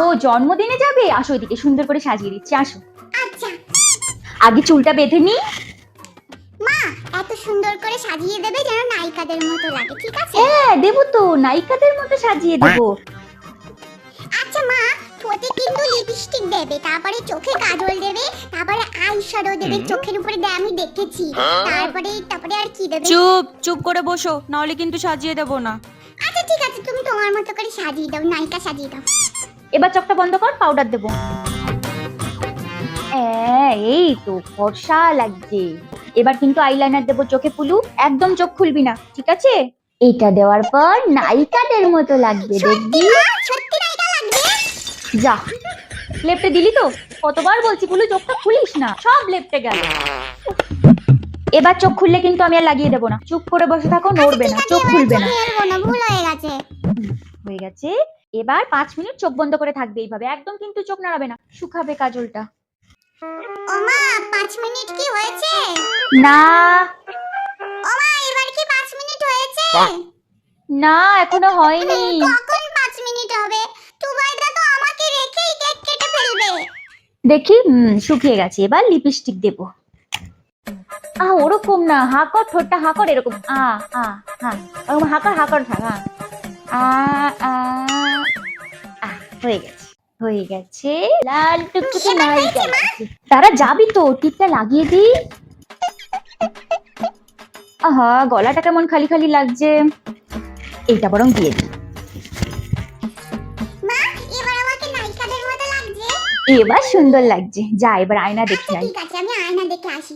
ও জন্মদিনে যাবে? আসো এদিকে সুন্দর করে সাজিয়ে দিচ্ছি আসো। আচ্ছা। আগে চুলটা বেঁধে নি। মা এত সুন্দর করে সাজিয়ে দেবে যেন নায়িকাদের মতো লাগে ঠিক আছে? হ্যাঁ দেবো তো নায়িকাদের মতো সাজিয়ে দেবো। আচ্ছা মা ঠোঁটে কিন্তু লিপস্টিক দেবে তারপরে চোখে কাজল দেবে তারপরে আই শ্যাডো দেবে চোখের উপরে দেয় আমি দেখেছি। তারপরে তারপরে আর কি দেবে? চুপ চুপ করে বসো নাহলে কিন্তু সাজিয়ে দেবো না। আচ্ছা ঠিক আছে তুমি তোমার মতো করে সাজিয়ে দাও নায়িকা সাজিয়ে দাও। এবার চোখটা বন্ধ কর পাউডার দেবো। হ্যাঁ, এই তো ফর্সা লাগছে। এবার কিন্তু আইলাইনার দেবো চোখে পুলু একদম চোখ খুলবি না ঠিক আছে? এটা দেওয়ার পর নায়িকাদের মতো লাগবে দেখবি? যা লেপটে দিলি তো? কতবার বলছি পুলু চোখটা খুলিস না সব লেপটে গেল। এবার চোখ খুললে কিন্তু আমি আর লাগিয়ে দেবো না। চুপ করে বসে থাকো নড়বে না চোখ খুলবে না। খেলব না ভুল হয়ে গেছে। হয়ে গেছে। এবার পাঁচ মিনিট চোখ বন্ধ করে থাকবে এইভাবে। একদম কিন্তু চোখ নাড়াবে না। শুকাবে কাজলটা। ও মা পাঁচ মিনিট কি হয়েছে? না। ও মা এবার কি পাঁচ মিনিট হয়েছে? না এখনও হয়নি। কখন পাঁচ মিনিট হবে? টুবাইদা তো আমাকে রেখেই কেক কেটে ফেলবে। দেখি শুকিয়ে গেছে। এবার লিপস্টিক দেবো। আহ ওরকম না। হাকর ঠোঁটটা হাকর এরকম। আ আ হ্যাঁ। ওরকম হাকর হাকর থাক হ্যাঁ। আ আ আহ, হয়ে গেছে। হয়ে গেছে। লাল টুকটুকে নায়িকা লাগছে। তারা যাবি তো টিপটা লাগিয়ে দি। আহা গলাটা কেমন খালি খালি লাগছে। এইটা বরং দিয়ে দিই এবার সুন্দর লাগছে। যা এবার আয়না দেখে আচ্ছা ঠিক আছে আমি আয়না দেখে আসি।